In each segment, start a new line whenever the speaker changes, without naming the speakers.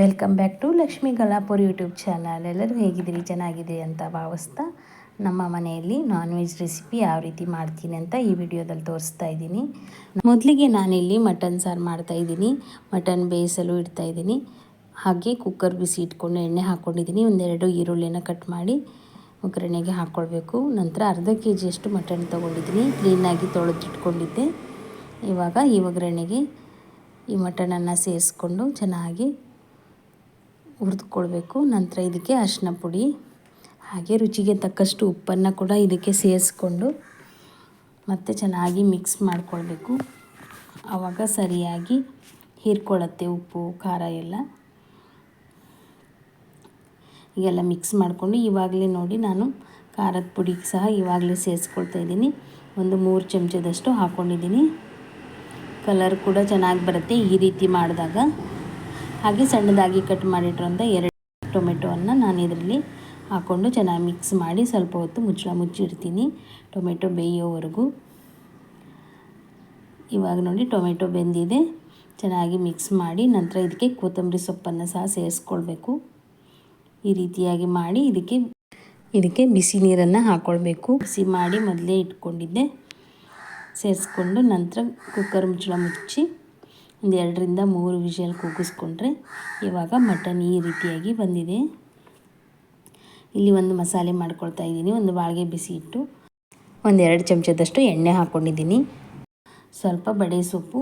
Welcome back to Lakshmi Galapur YouTube channel. ಎಲ್ಲರೂ ಹೇಗಿದ್ದೀರಿ? ಚೆನ್ನಾಗಿದೆ ಅಂತ ಭಾವಿಸ್ತಾ ನಮ್ಮ ಮನೆಯಲ್ಲಿ ನಾನ್ ವೆಜ್ ರೆಸಿಪಿ ಯಾವ ರೀತಿ ಮಾಡ್ತೀನಿ ಅಂತ ಈ ವಿಡಿಯೋದಲ್ಲಿ ತೋರಿಸ್ತಾ ಇದ್ದೀನಿ. ಮೊದಲಿಗೆ ನಾನಿಲ್ಲಿ ಮಟನ್ ಸಾರು ಮಾಡ್ತಾ ಇದ್ದೀನಿ. ಮಟನ್ ಬೇಯಿಸಲು ಇಡ್ತಾ ಇದ್ದೀನಿ. ಹಾಗೆ ಕುಕ್ಕರ್ ಬಿಸಿ ಇಟ್ಕೊಂಡು ಎಣ್ಣೆ ಹಾಕ್ಕೊಂಡಿದ್ದೀನಿ ಒಂದೆರಡು ಈರುಳ್ಳಿನ ಕಟ್ ಮಾಡಿ ಒಗ್ಗರಣೆಗೆ ಹಾಕ್ಕೊಳ್ಬೇಕು ನಂತರ ಅರ್ಧ ಕೆ ಜಿಯಷ್ಟು ಮಟನ್ ತೊಗೊಂಡಿದ್ದೀನಿ. ಕ್ಲೀನಾಗಿ ತೊಳೆದಿಟ್ಕೊಂಡಿದ್ದೆ. ಇವಾಗ ಈ ಒಗ್ಗರಣೆಗೆ ಈ ಮಟನನ್ನು ಸೇರಿಸ್ಕೊಂಡು ಚೆನ್ನಾಗಿ ಹುರಿದುಕೊಳ್ಬೇಕು. ನಂತರ ಇದಕ್ಕೆ ಅರಿಶಿನ ಪುಡಿ, ಹಾಗೆ ರುಚಿಗೆ ತಕ್ಕಷ್ಟು ಉಪ್ಪನ್ನು ಕೂಡ ಇದಕ್ಕೆ ಸೇರಿಸ್ಕೊಂಡು ಮತ್ತೆ ಚೆನ್ನಾಗಿ ಮಿಕ್ಸ್ ಮಾಡಿಕೊಳ್ಬೇಕು. ಆವಾಗ ಸರಿಯಾಗಿ ಹೀರ್ಕೊಳ್ಳುತ್ತೆ ಉಪ್ಪು, ಖಾರ ಎಲ್ಲ. ಈಗೆಲ್ಲ ಮಿಕ್ಸ್ ಮಾಡಿಕೊಂಡು ಇವಾಗಲೇ ನೋಡಿ ನಾನು ಖಾರದ ಪುಡಿಗೆ ಸಹ ಇವಾಗಲೇ ಸೇರಿಸ್ಕೊಳ್ತಾ ಇದ್ದೀನಿ. ಒಂದು ಮೂರು ಚಮಚದಷ್ಟು ಹಾಕ್ಕೊಂಡಿದ್ದೀನಿ ಕಲರ್ ಕೂಡ ಚೆನ್ನಾಗಿ ಬರುತ್ತೆ ಈ ರೀತಿ ಮಾಡಿದಾಗ. ಹಾಗೆ ಸಣ್ಣದಾಗಿ ಕಟ್ ಮಾಡಿಟ್ಟಿರೋಂಥ ಎರಡು ಟೊಮೆಟೊವನ್ನು ನಾನು ಇದರಲ್ಲಿ ಹಾಕ್ಕೊಂಡು ಚೆನ್ನಾಗಿ ಮಿಕ್ಸ್ ಮಾಡಿ ಸ್ವಲ್ಪ ಹೊತ್ತು ಮುಚ್ಚಳ ಮುಚ್ಚಿಡ್ತೀನಿ. ಟೊಮೆಟೊ ಬೇಯೋವರೆಗೂ. ಇವಾಗ ನೋಡಿ ಟೊಮೆಟೊ ಬೆಂದಿದೆ. ಚೆನ್ನಾಗಿ ಮಿಕ್ಸ್ ಮಾಡಿ ನಂತರ ಇದಕ್ಕೆ ಕೊತ್ತಂಬರಿ ಸೊಪ್ಪನ್ನು ಸಹ ಸೇರಿಸ್ಕೊಳ್ಬೇಕು. ಈ ರೀತಿಯಾಗಿ ಮಾಡಿ ಇದಕ್ಕೆ ಇದಕ್ಕೆ ಬಿಸಿ ನೀರನ್ನು ಹಾಕ್ಕೊಳ್ಬೇಕು ಬಿಸಿ ಮಾಡಿ ಮೊದಲೇ ಇಟ್ಕೊಂಡಿದ್ದೆ. ಸೇರಿಸ್ಕೊಂಡು ನಂತರ ಕುಕ್ಕರ್ ಮುಚ್ಚಳ ಮುಚ್ಚಿ ಒಂದು ಎರಡರಿಂದ ಮೂರು ವಿಷಲ್ ಕೂಗಿಸ್ಕೊಂಡ್ರೆ ಇವಾಗ ಮಟನ್ ಈ ರೀತಿಯಾಗಿ ಬಂದಿದೆ. ಇಲ್ಲಿ ಒಂದು ಮಸಾಲೆ ಮಾಡ್ಕೊಳ್ತಾ ಇದ್ದೀನಿ, ಒಂದು ಬಾಳಿಗೆ ಬಿಸಿ ಇಟ್ಟು ಒಂದೆರಡು ಚಮಚದಷ್ಟು ಎಣ್ಣೆ ಹಾಕ್ಕೊಂಡಿದ್ದೀನಿ ಸ್ವಲ್ಪ ಬಡೆ ಸೊಪ್ಪು,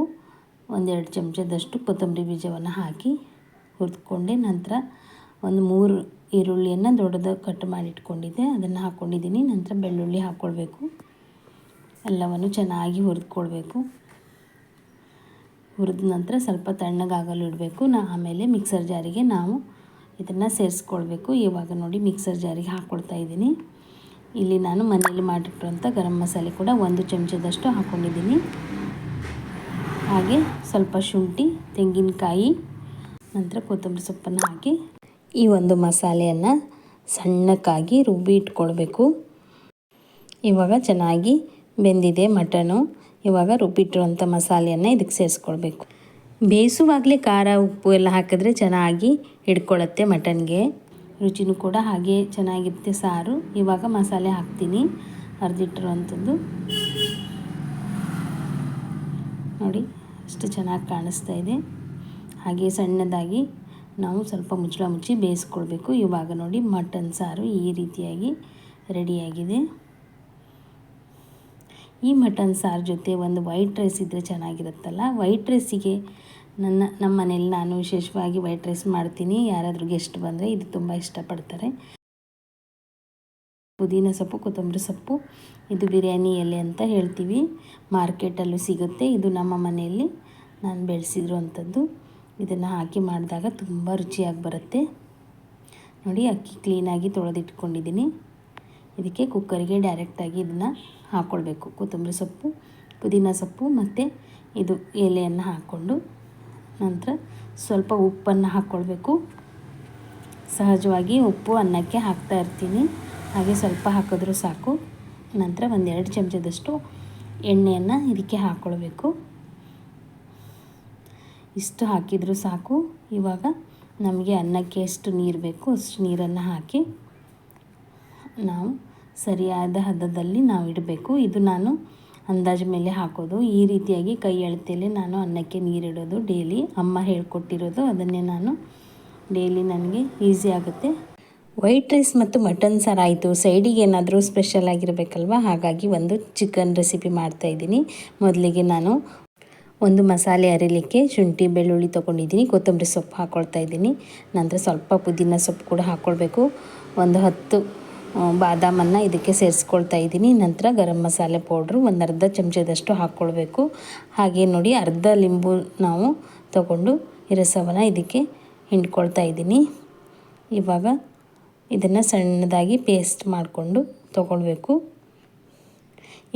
ಒಂದೆರಡು ಚಮಚದಷ್ಟು ಕೊತ್ತಂಬರಿ ಬೀಜವನ್ನು ಹಾಕಿ ಹುರಿದುಕೊಂಡೆ ನಂತರ ಒಂದು ಮೂರು ಈರುಳ್ಳಿಯನ್ನು ದೊಡ್ಡದಾಗಿ ಕಟ್ ಮಾಡಿಟ್ಕೊಂಡಿದ್ದೆ ಅದನ್ನು ಹಾಕ್ಕೊಂಡಿದ್ದೀನಿ ನಂತರ ಬೆಳ್ಳುಳ್ಳಿ ಹಾಕ್ಕೊಳ್ಬೇಕು ಎಲ್ಲವನ್ನು ಚೆನ್ನಾಗಿ ಹುರಿದುಕೊಳ್ಬೇಕು. ಹುರಿದ ನಂತರ ಸ್ವಲ್ಪ ತಣ್ಣಗಾಗಲು ಇಡಬೇಕು. ನಾ ಆಮೇಲೆ ಮಿಕ್ಸರ್ ಜಾರಿಗೆ ನಾವು ಇದನ್ನು ಸೇರಿಸ್ಕೊಳ್ಬೇಕು. ಇವಾಗ ನೋಡಿ ಮಿಕ್ಸರ್ ಜಾರಿಗೆ ಹಾಕ್ಕೊಳ್ತಾ ಇದ್ದೀನಿ. ಇಲ್ಲಿ ನಾನು ಮನೆಯಲ್ಲಿ ಮಾಡಿಟ್ಟಿರುವಂಥ ಗರಂ ಮಸಾಲೆ ಕೂಡ ಒಂದು ಚಮಚದಷ್ಟು ಹಾಕ್ಕೊಂಡಿದ್ದೀನಿ ಹಾಗೆ ಸ್ವಲ್ಪ ಶುಂಠಿ, ತೆಂಗಿನಕಾಯಿ, ನಂತರ ಕೊತ್ತಂಬರಿ ಸೊಪ್ಪನ್ನು ಹಾಕಿ ಈ ಒಂದು ಮಸಾಲೆಯನ್ನು ಸಣ್ಣಕ್ಕಾಗಿ ರುಬ್ಬಿ ಇಟ್ಕೊಳ್ಬೇಕು. ಇವಾಗ ಚೆನ್ನಾಗಿ ಬೆಂದಿದೆ ಮಟನು. ಇವಾಗ ರುಬ್ಬಿಟ್ಟಿರುವಂಥ ಮಸಾಲೆಯನ್ನು ಇದಕ್ಕೆ ಸೇರಿಸ್ಕೊಳ್ಬೇಕು. ಬೇಯಿಸುವಾಗಲೇ ಖಾರ ಉಪ್ಪು ಎಲ್ಲ ಹಾಕಿದ್ರೆ ಚೆನ್ನಾಗಿ ಹಿಡ್ಕೊಳ್ಳುತ್ತೆ ಮಟನ್ಗೆ. ರುಚಿನೂ ಕೂಡ ಹಾಗೆ ಚೆನ್ನಾಗಿರುತ್ತೆ ಸಾರು. ಇವಾಗ ಮಸಾಲೆ ಹಾಕ್ತೀನಿ. ಅರ್ದಿಟ್ಟಿರುವಂಥದ್ದು. ನೋಡಿ, ಅಷ್ಟು ಚೆನ್ನಾಗಿ ಕಾಣಿಸ್ತಾ ಇದೆ. ಹಾಗೆ ಸಣ್ಣದಾಗಿ ನಾವು ಸ್ವಲ್ಪ ಮುಚ್ಚಳ ಮುಚ್ಚಿ ಬೇಯಿಸ್ಕೊಳ್ಬೇಕು. ಇವಾಗ ನೋಡಿ ಮಟನ್ ಸಾರು ಈ ರೀತಿಯಾಗಿ ರೆಡಿಯಾಗಿದೆ. ಈ ಮಟನ್ ಸಾರು ಜೊತೆ ಒಂದು ವೈಟ್ ರೈಸ್ ಇದ್ದರೆ ಚೆನ್ನಾಗಿರುತ್ತಲ್ಲ? ವೈಟ್ ರೈಸಿಗೆ ನನ್ನ, ನಮ್ಮ ಮನೇಲಿ ನಾನು ವಿಶೇಷವಾಗಿ ವೈಟ್ ರೈಸ್ ಮಾಡ್ತೀನಿ. ಯಾರಾದರೂ ಗೆಸ್ಟ್ ಬಂದರೆ ಇದು ತುಂಬ ಇಷ್ಟಪಡ್ತಾರೆ. ಪುದೀನ ಸೊಪ್ಪು, ಕೊತ್ತಂಬರಿ ಸೊಪ್ಪು, ಇದು ಬಿರಿಯಾನಿ ಎಲೆ ಅಂತ ಹೇಳ್ತೀವಿ. ಮಾರ್ಕೆಟಲ್ಲೂ ಸಿಗುತ್ತೆ. ಇದು ನಮ್ಮ ಮನೆಯಲ್ಲಿ ನಾನು ಬೆಳೆಸಿದ್ರು ಅಂಥದ್ದು ಇದನ್ನು ಹಾಕಿ ಮಾಡಿದಾಗ ತುಂಬ ರುಚಿಯಾಗಿ ಬರುತ್ತೆ. ನೋಡಿ, ಅಕ್ಕಿ ಕ್ಲೀನಾಗಿ ತೊಳೆದಿಟ್ಕೊಂಡಿದ್ದೀನಿ. ಇದಕ್ಕೆ ಕುಕ್ಕರಿಗೆ ಡೈರೆಕ್ಟಾಗಿ ಇದನ್ನು ಹಾಕ್ಕೊಳ್ಬೇಕು ಕೊತ್ತಂಬರಿ ಸೊಪ್ಪು, ಪುದೀನ ಸೊಪ್ಪು ಮತ್ತು ಇದು ಎಲೆಯನ್ನು ಹಾಕ್ಕೊಂಡು ನಂತರ ಸ್ವಲ್ಪ ಉಪ್ಪನ್ನು ಹಾಕ್ಕೊಳ್ಬೇಕು ಸಹಜವಾಗಿ ಉಪ್ಪು ಅನ್ನಕ್ಕೆ ಹಾಕ್ತಾ ಇರ್ತೀನಿ. ಹಾಗೆ ಸ್ವಲ್ಪ ಹಾಕಿದ್ರು ಸಾಕು. ನಂತರ ಒಂದೆರಡು ಚಮಚದಷ್ಟು ಎಣ್ಣೆಯನ್ನು ಇದಕ್ಕೆ ಹಾಕ್ಕೊಳ್ಬೇಕು ಇಷ್ಟು ಹಾಕಿದರೂ ಸಾಕು. ಇವಾಗ ನಮಗೆ ಅನ್ನಕ್ಕೆ ಎಷ್ಟು ನೀರು ಬೇಕು ಅಷ್ಟು ನೀರನ್ನು ಹಾಕಿ ನಾವು ಸರಿಯಾದ ಹದದಲ್ಲಿ ನಾವು ಇಡಬೇಕು. ಇದು ನಾನು ಅಂದಾಜು ಮೇಲೆ ಹಾಕೋದು. ಈ ರೀತಿಯಾಗಿ ಕೈ ಅಳತೆಯಲ್ಲಿ ನಾನು ಅನ್ನಕ್ಕೆ ನೀರಿಡೋದು, ಡೈಲಿ ಅಮ್ಮ ಹೇಳ್ಕೊಟ್ಟಿರೋದು, ಅದನ್ನೇ ನಾನು ಡೈಲಿ ನನಗೆ ಈಸಿ ಆಗುತ್ತೆ. ವೈಟ್ ರೈಸ್ ಮತ್ತು ಮಟನ್ ಸಾರು ಆಯಿತು. ಸೈಡಿಗೆ ಏನಾದರೂ ಸ್ಪೆಷಲ್ ಆಗಿರಬೇಕಲ್ವ? ಹಾಗಾಗಿ ಒಂದು ಚಿಕನ್ ರೆಸಿಪಿ ಮಾಡ್ತಾಯಿದ್ದೀನಿ ಮೊದಲಿಗೆ ನಾನು ಒಂದು ಮಸಾಲೆ ಅರಿಲಿಕ್ಕೆ ಶುಂಠಿ, ಬೆಳ್ಳುಳ್ಳಿ ತೊಗೊಂಡಿದ್ದೀನಿ. ಕೊತ್ತಂಬರಿ ಸೊಪ್ಪು ಹಾಕ್ಕೊಳ್ತಾ ಇದ್ದೀನಿ. ನಂತರ ಸ್ವಲ್ಪ ಪುದೀನ ಸೊಪ್ಪು ಕೂಡ ಹಾಕ್ಕೊಳ್ಬೇಕು ಒಂದು ಹತ್ತು ಬಾದಾಮನ್ನು ಇದಕ್ಕೆ ಸೇರಿಸ್ಕೊಳ್ತಾ ಇದ್ದೀನಿ. ನಂತರ ಗರಂ ಮಸಾಲೆ ಪೌಡ್ರು ಒಂದು ಅರ್ಧ ಚಮಚದಷ್ಟು ಹಾಕ್ಕೊಳ್ಬೇಕು ಹಾಗೆ ನೋಡಿ ಅರ್ಧ ಲಿಂಬು ನಾವು ತಗೊಂಡು ರಸವನ್ನು ಇದಕ್ಕೆ ಹಿಂಡ್ಕೊಳ್ತಾ ಇದ್ದೀನಿ. ಇವಾಗ ಇದನ್ನು ಸಣ್ಣದಾಗಿ ಪೇಸ್ಟ್ ಮಾಡಿಕೊಂಡು ತಗೊಳ್ಬೇಕು.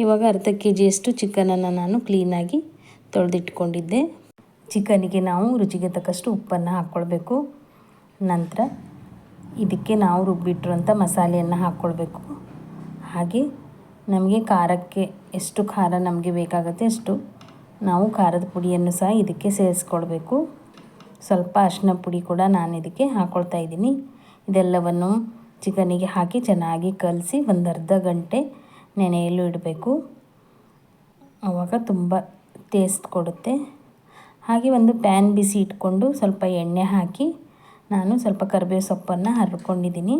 ಇವಾಗ ಅರ್ಧ ಕೆ ಜಿಯಷ್ಟು ಚಿಕನನ್ನು ನಾನು ಕ್ಲೀನಾಗಿ ತೊಳೆದಿಟ್ಕೊಂಡಿದ್ದೆ. ಚಿಕನಿಗೆ ನಾವು ರುಚಿಗೆ ತಕ್ಕಷ್ಟು ಉಪ್ಪನ್ನು ಹಾಕ್ಕೊಳ್ಬೇಕು ನಂತರ ಇದಕ್ಕೆ ನಾವು ರುಬ್ಬಿಟ್ಟಿರುವಂಥ ಮಸಾಲೆಯನ್ನು ಹಾಕ್ಕೊಳ್ಬೇಕು. ಹಾಗೆ ನಮಗೆ ಖಾರಕ್ಕೆ ಎಷ್ಟು ಖಾರ ನಮಗೆ ಬೇಕಾಗುತ್ತೆ ಅಷ್ಟು ನಾವು ಖಾರದ ಪುಡಿಯನ್ನು ಸಹ ಇದಕ್ಕೆ ಸೇರಿಸ್ಕೊಳ್ಬೇಕು. ಸ್ವಲ್ಪ ಅರಿಶಿನ ಪುಡಿ ಕೂಡ ನಾನು ಇದಕ್ಕೆ ಹಾಕ್ಕೊಳ್ತಾ ಇದ್ದೀನಿ. ಇದೆಲ್ಲವನ್ನು ಚಿಕನಿಗೆ ಹಾಕಿ ಚೆನ್ನಾಗಿ ಕಲಸಿ ಒಂದು ಅರ್ಧ ಗಂಟೆ ನೆನೆಯಲು ಇಡಬೇಕು. ಆವಾಗ ತುಂಬ ಟೇಸ್ಟ್ ಕೊಡುತ್ತೆ. ಹಾಗೆ ಒಂದು ಪ್ಯಾನ್ ಬಿಸಿ ಇಟ್ಕೊಂಡು ಸ್ವಲ್ಪ ಎಣ್ಣೆ ಹಾಕಿ ನಾನು ಸ್ವಲ್ಪ ಕರಿಬೇವು ಸೊಪ್ಪನ್ನು ಹರ್ಕೊಂಡಿದ್ದೀನಿ.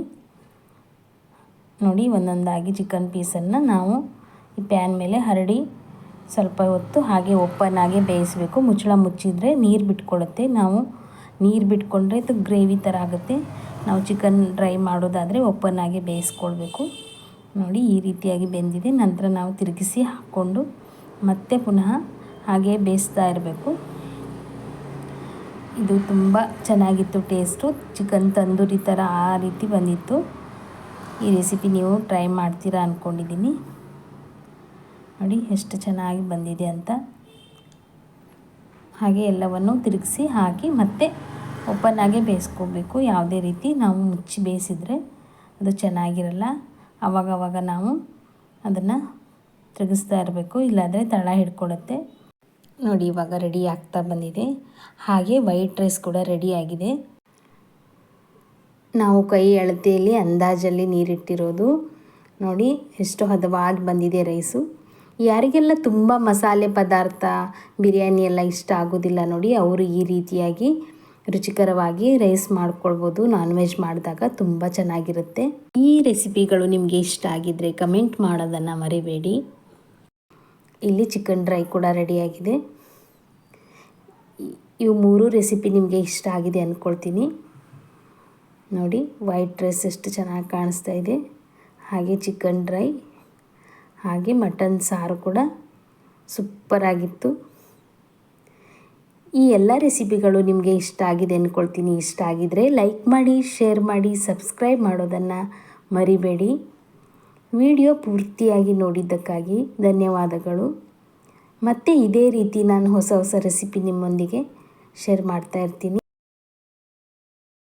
ನೋಡಿ, ಒಂದೊಂದಾಗಿ ಚಿಕನ್ ಪೀಸನ್ನು ನಾವು ಈ ಪ್ಯಾನ್ ಮೇಲೆ ಹರಡಿ ಸ್ವಲ್ಪ ಹೊತ್ತು ಹಾಗೆ ಓಪನ್ ಆಗಿ ಬೇಯಿಸಬೇಕು. ಮುಚ್ಚಳ ಮುಚ್ಚಿದರೆ ನೀರು ಬಿಟ್ಕೊಳ್ಳುತ್ತೆ ನಾವು ನೀರು ಬಿಟ್ಕೊಂಡ್ರೆ ಅದು ಗ್ರೇವಿ ಥರ ಆಗುತ್ತೆ. ನಾವು ಚಿಕನ್ ಡ್ರೈ ಮಾಡೋದಾದರೆ ಓಪನ್ ಆಗಿ ಬೇಯಿಸ್ಕೊಳ್ಬೇಕು. ನೋಡಿ, ಈ ರೀತಿಯಾಗಿ ಬೆಂದಿದೆ. ನಂತರ ನಾವು ತಿರುಗಿಸಿ ಹಾಕ್ಕೊಂಡು ಮತ್ತೆ ಪುನಃ ಹಾಗೆ ಬೇಯಿಸ್ತಾ ಇರಬೇಕು. ಇದು ತುಂಬ ಚೆನ್ನಾಗಿತ್ತು ಟೇಸ್ಟು. ಚಿಕನ್ ತಂದೂರಿ ಥರ ಆ ರೀತಿ ಬಂದಿತ್ತು. ಈ ರೆಸಿಪಿ ನೀವು ಟ್ರೈ ಮಾಡ್ತೀರಾ ಅಂದ್ಕೊಂಡಿದ್ದೀನಿ ನೋಡಿ ಎಷ್ಟು ಚೆನ್ನಾಗಿ ಬಂದಿದೆ ಅಂತ. ಹಾಗೆ ಎಲ್ಲವನ್ನು ತಿರುಗಿಸಿ ಹಾಕಿ ಮತ್ತೆ ಓಪನ್ ಆಗಿ ಬೇಯಿಸ್ಕೋಬೇಕು. ಯಾವುದೇ ರೀತಿ ನಾವು ಮುಚ್ಚಿ ಬೇಯಿಸಿದರೆ ಅದು ಚೆನ್ನಾಗಿರಲ್ಲ. ಆವಾಗವಾಗ ನಾವು ಅದನ್ನು ತಿರುಗಿಸ್ತಾ ಇರಬೇಕು. ಇಲ್ಲಾಂದರೆ ತಳ ಹಿಡ್ಕೊಡುತ್ತೆ ನೋಡಿ ಇವಾಗ ರೆಡಿ ಆಗ್ತಾ ಬಂದಿದೆ. ಹಾಗೆ ವೈಟ್ ರೈಸ್ ಕೂಡ ರೆಡಿಯಾಗಿದೆ ನಾವು ಕೈ ಅಳತೆಯಲ್ಲಿ ಅಂದಾಜಲ್ಲಿ ನೀರಿಟ್ಟಿರೋದು. ನೋಡಿ ಎಷ್ಟು ಹದವಾಗಿ ಬಂದಿದೆ ರೈಸು ಯಾರಿಗೆಲ್ಲ ತುಂಬ ಮಸಾಲೆ ಪದಾರ್ಥ, ಬಿರಿಯಾನಿ ಎಲ್ಲ ಇಷ್ಟ ಆಗೋದಿಲ್ಲ ನೋಡಿ, ಅವರು ಈ ರೀತಿಯಾಗಿ ರುಚಿಕರವಾಗಿ ರೈಸ್ ಮಾಡ್ಕೊಳ್ಬೋದು ನಾನ್ ವೆಜ್ ಮಾಡಿದಾಗ ತುಂಬ ಚೆನ್ನಾಗಿರುತ್ತೆ. ಈ ರೆಸಿಪಿಗಳು ನಿಮಗೆ ಇಷ್ಟ ಆಗಿದ್ದರೆ ಕಮೆಂಟ್ ಮಾಡೋದನ್ನು ಮರಿಬೇಡಿ. ಇಲ್ಲಿ ಚಿಕನ್ ಡ್ರೈ ಕೂಡ ರೆಡಿಯಾಗಿದೆ ಇವು ಮೂರು ರೆಸಿಪಿ ನಿಮಗೆ ಇಷ್ಟ ಆಗಿದೆ ಅಂದ್ಕೊಳ್ತೀನಿ ನೋಡಿ ವೈಟ್ ಡ್ರೆಸ್ ಎಷ್ಟು ಚೆನ್ನಾಗಿ ಕಾಣಿಸ್ತಾ ಇದೆ. ಹಾಗೆ ಚಿಕನ್ ಡ್ರೈ ಹಾಗೆ ಮಟನ್ ಸಾರು ಕೂಡ ಸೂಪರಾಗಿತ್ತು ಈ ಎಲ್ಲ ರೆಸಿಪಿಗಳು ನಿಮಗೆ ಇಷ್ಟ ಆಗಿದೆ ಅಂದ್ಕೊಳ್ತೀನಿ ಇಷ್ಟ ಆಗಿದರೆ ಲೈಕ್ ಮಾಡಿ ಶೇರ್ ಮಾಡಿ ಸಬ್ಸ್ಕ್ರೈಬ್ ಮಾಡೋದನ್ನು ಮರಿಬೇಡಿ. ವಿಡಿಯೋ ಪೂರ್ತಿಯಾಗಿ ನೋಡಿದ್ದಕ್ಕಾಗಿ ಧನ್ಯವಾದಗಳು. ಮತ್ತು ಇದೇ ರೀತಿ ನಾನು ಹೊಸ ಹೊಸ ರೆಸಿಪಿ ನಿಮ್ಮೊಂದಿಗೆ ಶೇರ್ ಮಾಡ್ತಾ ಇರ್ತೀನಿ.